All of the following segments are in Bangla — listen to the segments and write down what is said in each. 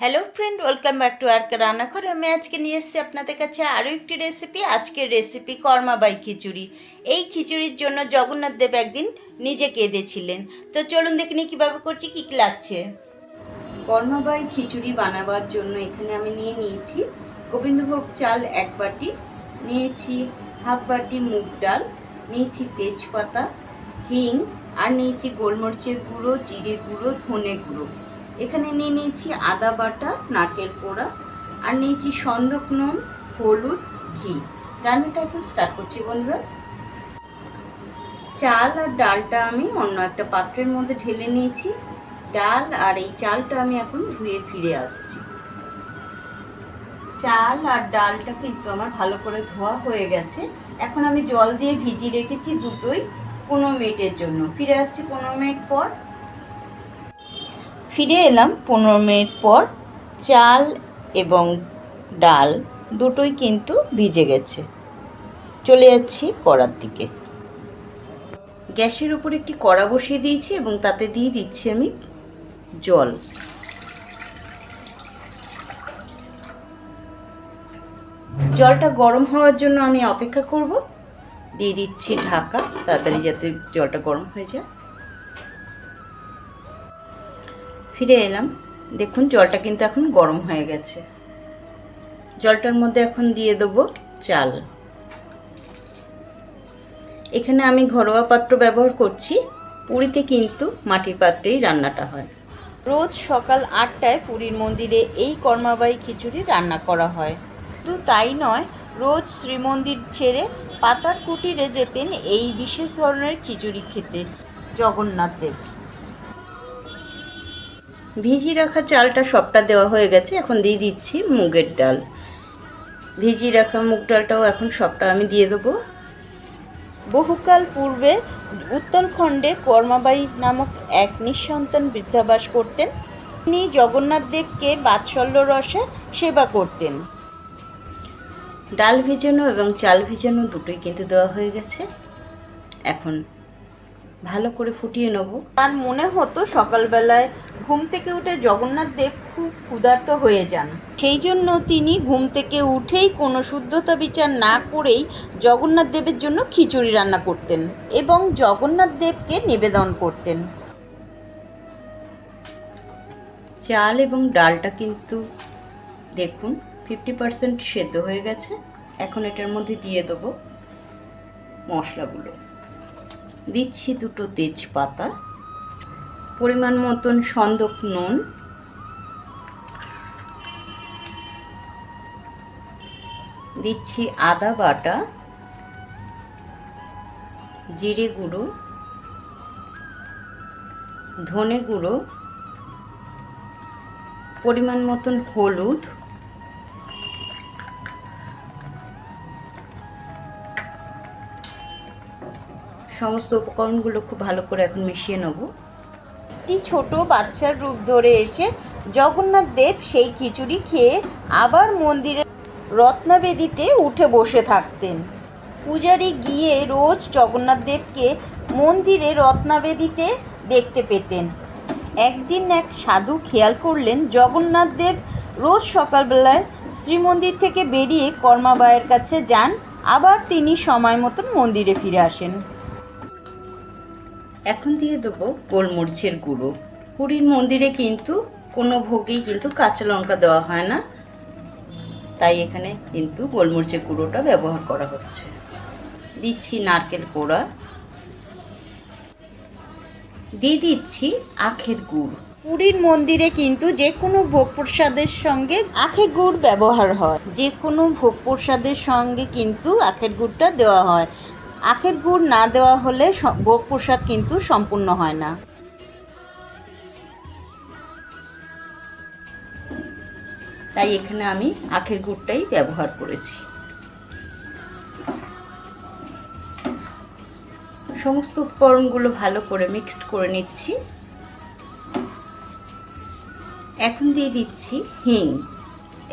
Hello friend welcome back to আর রান্নাঘর আমি আজকে নিয়ে এসেছি আপনাদের কাছে আরও একটি রেসিপি আজকের রেসিপি কর্মাবাই খিচুড়ি। এই খিচুড়ির জন্য জগন্নাথ দেব একদিন নিজে কেঁদেছিলেন। তো চলুন দেখে নিই কীভাবে করছি, কী কী লাগছে। কর্মাবাই খিচুড়ি বানাবার জন্য এখানে আমি নিয়ে নিয়েছি গোবিন্দভোগ চাল এক বাটি, নিয়েছি হাফ বাটি মুগ ডাল, নিয়েছি তেজপাতা, হিং, আর নিয়েছি গোলমরিচের গুঁড়ো, জিরে গুঁড়ো, ধনে গুঁড়ো। এখানে নিয়ে নিয়েছি আদা বাটা, নারকেল পোড়া আর নিয়েছি সন্দক নুন, হলুদ, ঘি। রান্নাটা এখন স্টার্ট করছি বন্ধুরা। চাল আর ডালটা আমি অন্য একটা পাত্রের মধ্যে ঢেলে নিয়েছি। ডাল আর এই চালটা আমি এখন ধুয়ে ফিরে আসছি। চাল আর ডালটা কিন্তু আমার ভালো করে ধোয়া হয়ে গেছে। এখন আমি জল দিয়ে ভিজিয়ে রেখেছি দুটোই পনেরো মিনিটের জন্য। ফিরে আসছি পনেরো মিনিট পর। ফিরে এলাম পনেরো মিনিট পর। চাল এবং ডাল দুটোই কিন্তু ভিজে গেছে। চলে যাচ্ছি কড়ার দিকে। গ্যাসের উপর একটি কড়া বসিয়ে দিয়েছি এবং তাতে দিয়ে দিচ্ছি আমি জল। জলটা গরম হওয়ার জন্য আমি অপেক্ষা করব। দিয়ে দিচ্ছি ঢাকা। তাড়াতাড়ি যাতে জলটা গরম হয়ে যায়। ফিরে এলাম। দেখুন, জলটা কিন্তু এখন গরম হয়ে গেছে। জলটার মধ্যে এখন দিয়ে দেবো চাল। এখানে আমি ঘরোয়া পাত্র ব্যবহার করছি। পুরীতে কিন্তু মাটির পাত্রেই রান্নাটা হয়। রোজ সকাল আটটায় পুরীর মন্দিরে এই কর্মাবাই খিচুড়ি রান্না করা হয়। শুধু তাই নয়, রোজ শ্রীমন্দির ছেড়ে পাতার কুটিরে যেতেন এই বিশেষ ধরনের খিচুড়ি খেতে। জগন্নাথ দেব ভিজিয়ে রাখা চালটা সবটা দেওয়া হয়ে গেছে, এখন দিয়ে দিচ্ছি মুগের ডাল। ভিজিয়ে রাখা মুগ ডালটাও এখন সবটা আমি দিয়ে দেবো। বহুকাল পূর্বে উত্তরখণ্ডে কর্মাবাই নামক এক নিঃসন্তান বৃদ্ধাবাস করতেন। তিনি জগন্নাথ দেবকে বাৎসল্য রসে সেবা করতেন। ডাল ভিজানো এবং চাল ভিজানো দুটোই কিন্তু দেওয়া হয়ে গেছে। এখন ভালো করে ফুটিয়ে নেব। তার মনে হতো সকালবেলায় ঘুম থেকে উঠে জগন্নাথ দেব খুব ক্ষুধার্ত হয়ে যান। সেই জন্য তিনি ঘুম থেকে উঠেই কোনো শুদ্ধতা বিচার না করেই জগন্নাথ দেবের জন্য খিচুড়ি রান্না করতেন এবং জগন্নাথ দেবকে নিবেদন করতেন। চাল এবং ডালটা কিন্তু দেখুন ফিফটি পার্সেন্ট সেদ্ধ হয়ে গেছে। এখন এটার মধ্যে দিয়ে দেবো মশলাগুলো। দিচ্ছি দুটো তেজপাতা। পরিমাণ মতন সন্দক নুন। দিচ্ছি আদা বাটা, জিরে গুঁড়ো, ধনে গুঁড়ো, পরিমাণ মতন হলুদ, সমস্ত উপকরণগুলো খুব ভালো করে এখন মিশিয়ে নেব। একটি ছোট বাচ্চার রূপ ধরে এসে জগন্নাথ দেব সেই খিচুড়ি খেয়ে আবার মন্দিরে রত্নবেদিতে উঠে বসে থাকতেন। পূজারি গিয়ে রোজ জগন্নাথ দেবকে মন্দিরে রত্নাবেদিতে দেখতে পেতেন। একদিন এক সাধু খেয়াল করলেন, জগন্নাথ দেব রোজ সকালবেলায় শ্রীমন্দির থেকে বেরিয়ে কর্মাবায়ের কাছে যান, আবার তিনি সময় মতন মন্দিরে ফিরে আসেন। এখন দিয়ে দেবো গোলমরিচের গুঁড়ো। পুরীর মন্দিরে কিন্তু কোনো ভোগেই কিন্তু কাঁচা লঙ্কা দেওয়া হয় না। তাই এখানে কিন্তু গোলমরিচের গুঁড়োটা ব্যবহার করা হচ্ছে। দিচ্ছি নারকেল কোড়া দিয়ে দিচ্ছি আখের গুড়। পুরীর মন্দিরে কিন্তু যে কোনো ভোগ প্রসাদের সঙ্গে আখের গুড় ব্যবহার হয়। যে কোনো ভোগ প্রসাদের সঙ্গে কিন্তু আখের গুড়টা দেওয়া হয়। আখের গুড় না দেওয়া হলে ভোগ প্রসাদ কিন্তু সম্পূর্ণ হয় না। তাই এখানে আমি আখের গুড়টাই ব্যবহার করেছি। সমস্ত উপকরণগুলো ভালো করে মিক্সড করে নিচ্ছি। এখন দিয়ে দিচ্ছি হিং।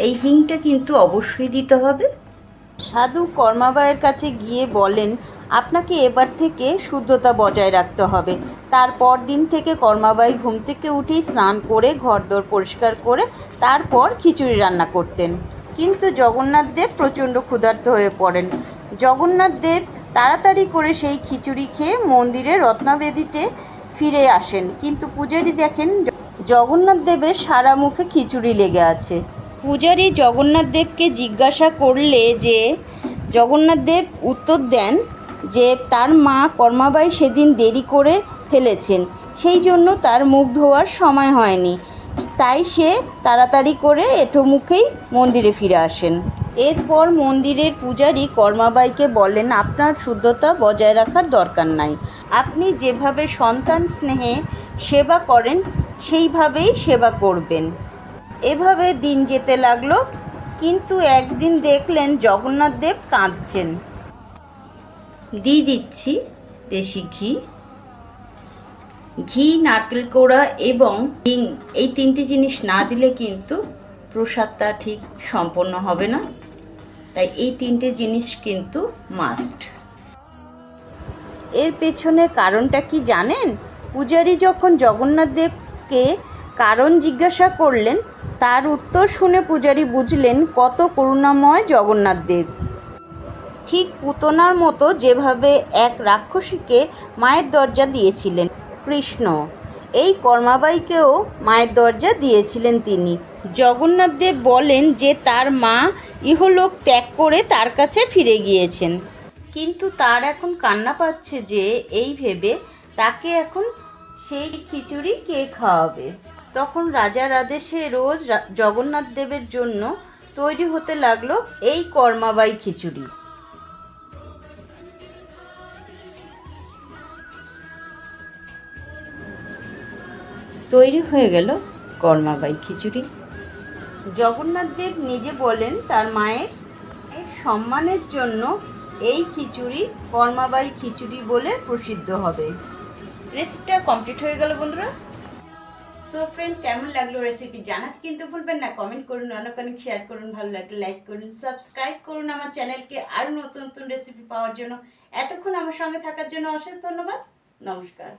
এই হিংটা কিন্তু অবশ্যই দিতে হবে। সাধু কর্মাবায়ের কাছে গিয়ে বলেন, আপনাকে এবার থেকে শুদ্ধতা বজায় রাখতে হবে। তারপর দিন থেকে কর্মাবাই ঘুম থেকে উঠেই স্নান করে ঘরদোর পরিষ্কার করে তারপর খিচুড়ি রান্না করতেন। কিন্তু জগন্নাথ দেব প্রচণ্ড ক্ষুধার্ত হয়ে পড়েন। জগন্নাথ দেব তাড়াতাড়ি করে সেই খিচুড়ি খেয়ে মন্দিরে রত্নাবেদিতে ফিরে আসেন। কিন্তু পূজারী দেখেন জগন্নাথ দেবের সারা মুখে খিচুড়ি লেগে আছে। পূজারী জগন্নাথ দেবকে জিজ্ঞাসা করলে যে, জগন্নাথ দেব উত্তর দেন যে, তার মা কর্মাবাই সেদিন দেরি করে ফেলেছেন। সেই জন্য তার মুখ ধোয়ার সময় হয়নি। তাই সে তাড়াতাড়ি করে এঁটো মুখেই মন্দিরে ফিরে আসেন। এরপর মন্দিরের পূজারী কর্মাবাইকে বলেন, আপনার শুদ্ধতা বজায় রাখার দরকার নাই। আপনি যেভাবে সন্তান স্নেহে সেবা করেন, সেইভাবেই সেবা করবেন। এভাবে দিন যেতে লাগল কিন্তু একদিন দেখলেন জগন্নাথ দেব কাঁদছেন। দিয়ে দিচ্ছি দেশি ঘি। ঘি নারকেল কোড়া এবং হিং এই তিনটি জিনিস না দিলে কিন্তু প্রসাদটা ঠিক সম্পন্ন হবে না। তাই এই তিনটে জিনিস কিন্তু মাস্ট এর পেছনে কারণটা কি জানেন? পূজারী যখন জগন্নাথ দেবকে কারণ জিজ্ঞাসা করলেন তার উত্তর শুনে পূজারী বুঝলেন, কত করুণাময় জগন্নাথ দেব। ঠিক পুতনার মতো যেভাবে এক রাক্ষসীকে মায়ের দরজা দিয়েছিলেন কৃষ্ণ, এই কর্মাবাইকেও মায়ের দরজা দিয়েছিলেন তিনি। জগন্নাথ দেব বলেন যে, তার মা ইহলোক ত্যাগ করে তার কাছে ফিরে গিয়েছেন। কিন্তু তার এখন কান্না পাচ্ছে যে, এই ভেবে তাকে এখন সেই খিচুড়ি কে খাওয়াবে? তখন রাজার আদেশে রোজ জগন্নাথ দেবের জন্য তৈরি হতে লাগল এই কর্মাবাই খিচুড়ি। তৈরি হয়ে গেল কর্মাবাই খিচুড়ি। জগন্নাথ দেব নিজে বলেন তার মায়ের সম্মানের জন্য এই খিচুড়ি কর্মাবাই খিচুড়ি বলে প্রসিদ্ধ হবে। রেসিপিটা কমপ্লিট হয়ে গেল বন্ধুরা। সো ফ্রেন্ড কেমন লাগল রেসিপি জানাতে কিন্তু ভুলবেন না। কমেন্ট করুন, অনেক অনেক শেয়ার করুন, ভালো লাগলে লাইক করুন সাবস্ক্রাইব করুন আমার চ্যানেলকে আরও নতুন নতুন রেসিপি পাওয়ার জন্য। এতক্ষণ আমার সঙ্গে থাকার জন্য অশেষ ধন্যবাদ। নমস্কার।